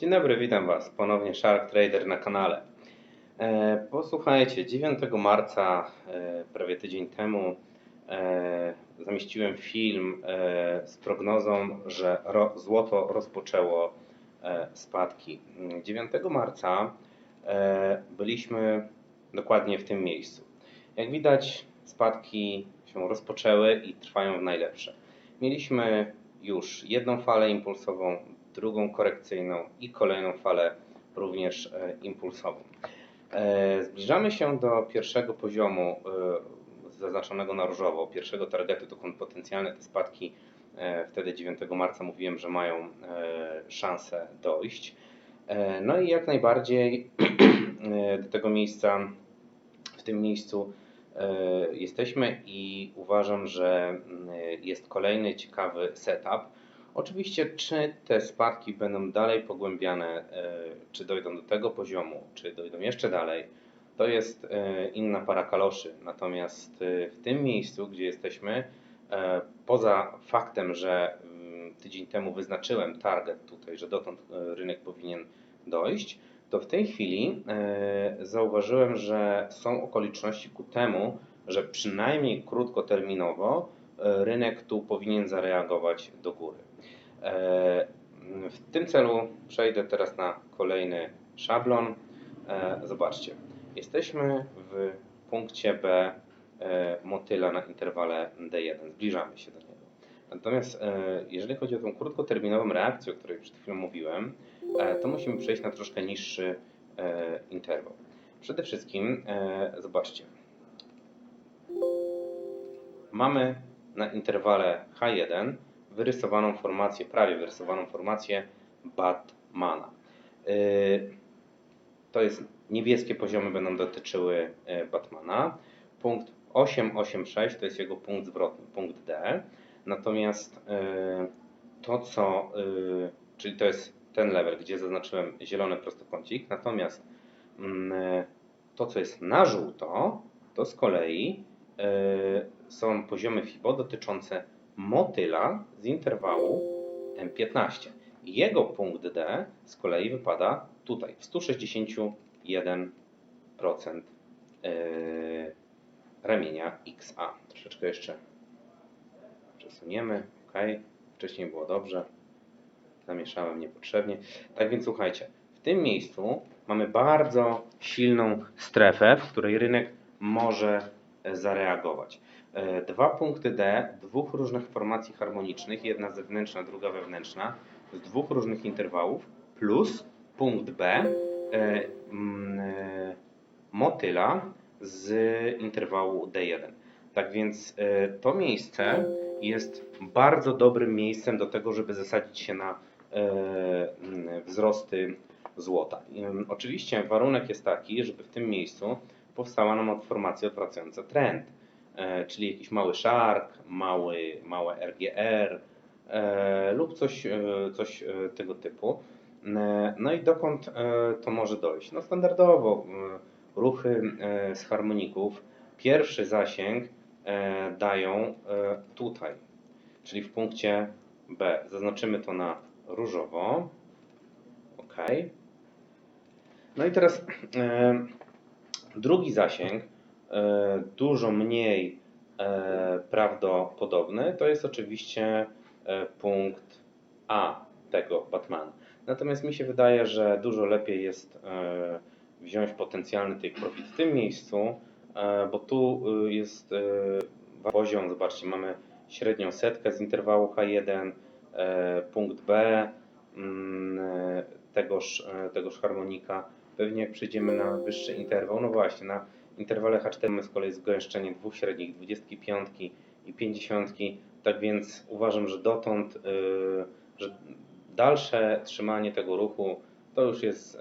Dzień dobry, witam Was. Ponownie Shark Trader na kanale. E, posłuchajcie, 9 marca, e, prawie tydzień temu, e, zamieściłem film z prognozą, że złoto rozpoczęło spadki. 9 marca byliśmy dokładnie w tym miejscu. Jak widać, spadki się rozpoczęły i trwają w najlepsze. Mieliśmy już jedną falę impulsową, drugą korekcyjną i kolejną falę również e, impulsową. E, Zbliżamy się do pierwszego poziomu e, zaznaczonego na różowo, pierwszego targetu, dokąd potencjalne te spadki wtedy 9 marca mówiłem, że mają szansę dojść. No i jak najbardziej do tego miejsca, w tym miejscu jesteśmy i uważam, że mm, jest kolejny ciekawy setup. Oczywiście, czy te spadki będą dalej pogłębiane, e, czy dojdą do tego poziomu, czy dojdą jeszcze dalej, to jest e, inna para kaloszy. Natomiast e, w tym miejscu, gdzie jesteśmy, poza faktem, że mm, tydzień temu wyznaczyłem target tutaj, że dotąd rynek powinien dojść, to w tej chwili zauważyłem, że są okoliczności ku temu, że przynajmniej krótkoterminowo rynek tu powinien zareagować do góry. E, W tym celu przejdę teraz na kolejny szablon. E, Zobaczcie, jesteśmy w punkcie B e, motyla na interwale D1. Zbliżamy się do niego. Natomiast jeżeli chodzi o tą krótkoterminową reakcję, o której przed chwilą mówiłem, to musimy przejść na troszkę niższy interwał. Przede wszystkim zobaczcie. Mamy na interwale H1 wyrysowaną formację, prawie wyrysowaną formację Batmana. Y, To jest niebieskie poziomy będą dotyczyły y, Batmana. Punkt 886 to jest jego punkt zwrotny, punkt D. Natomiast y, to co, czyli to jest ten level, gdzie zaznaczyłem zielony prostokącik. Natomiast mm, to co jest na żółto, to z kolei są poziomy FIBO dotyczące motyla z interwału M15. Jego punkt D z kolei wypada tutaj w 161% yy, ramienia XA. Troszeczkę jeszcze przesuniemy. OK. Wcześniej było dobrze. Zamieszałem niepotrzebnie. Tak więc słuchajcie, w tym miejscu mamy bardzo silną strefę, w której rynek może e, zareagować. E, Dwa punkty D, dwóch różnych formacji harmonicznych, jedna zewnętrzna, druga wewnętrzna, z dwóch różnych interwałów, plus punkt B e, e, motyla z interwału D1. Tak więc e, to miejsce jest bardzo dobrym miejscem do tego, żeby zasadzić się na e, wzrosty złota. Oczywiście warunek jest taki, żeby w tym miejscu powstała nam formacja odwracająca trend e, czyli jakiś mały Shark, mały, małe RGR e, lub coś, e, coś tego typu. No i dokąd to może dojść? No standardowo ruchy z harmoników pierwszy zasięg dają tutaj, czyli w punkcie B. Zaznaczymy to na różowo. OK. No i teraz drugi zasięg e, dużo mniej e, prawdopodobny, to jest oczywiście e, punkt A tego Batmana. Natomiast mi się wydaje, że dużo lepiej jest wziąć potencjalny take profit w tym miejscu, bo tu jest poziom, zobaczcie, mamy średnią setkę z interwału H1, e, punkt B mm, tegoż, tegoż harmonika. Pewnie jak przejdziemy na wyższy interwał, no właśnie, na interwale H4 mamy z kolei zgęszczenie dwóch średnich, 25 i 50, tak więc uważam, że dotąd, y, że dalsze trzymanie tego ruchu to już jest y,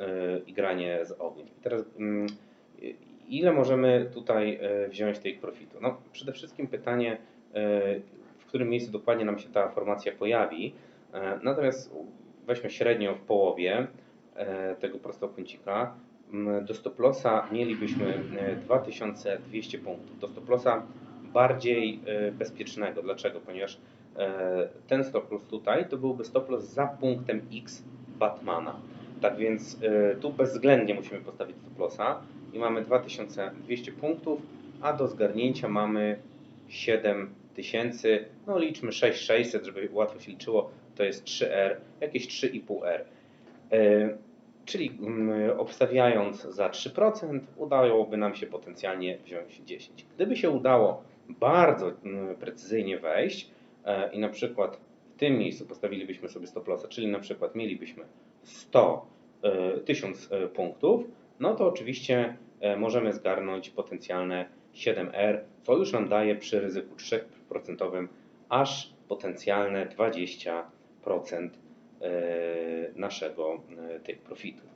igranie z ogniem. I teraz mm, ile możemy tutaj y, wziąć tej profitu? No przede wszystkim pytanie, w którym miejscu dokładnie nam się ta formacja pojawi, natomiast weźmy średnio w połowie tego prostokącika. Mm, Do stop lossa mielibyśmy e, 2200 punktów. Do stop lossa bardziej e, bezpiecznego. Dlaczego? Ponieważ e, ten stop loss tutaj to byłby stop loss za punktem X Batmana. Tak więc tu bezwzględnie musimy postawić stop lossa i mamy 2200 punktów, a do zgarnięcia mamy 7000, no liczmy 6600, żeby łatwo się liczyło, to jest 3R, jakieś 3,5R. Y, Czyli mm, obstawiając za 3%, udałoby nam się potencjalnie wziąć 10. Gdyby się udało bardzo mm, precyzyjnie wejść e, i na przykład w tym miejscu postawilibyśmy sobie stop lossa, czyli na przykład mielibyśmy 100, e, 1000 e, punktów, no to oczywiście e, możemy zgarnąć potencjalne 7R, co już nam daje przy ryzyku 3% aż potencjalne 20% e, naszego e, tych profitów.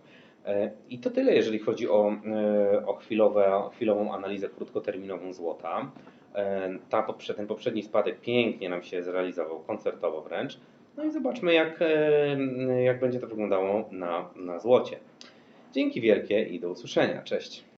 E, I to tyle, jeżeli chodzi o, e, o chwilowe, chwilową analizę krótkoterminową złota. E, Ta, ten poprzedni spadek pięknie nam się zrealizował, koncertowo wręcz. No i zobaczmy, jak, e, jak będzie to wyglądało na, na złocie. Dzięki wielkie i do usłyszenia. Cześć.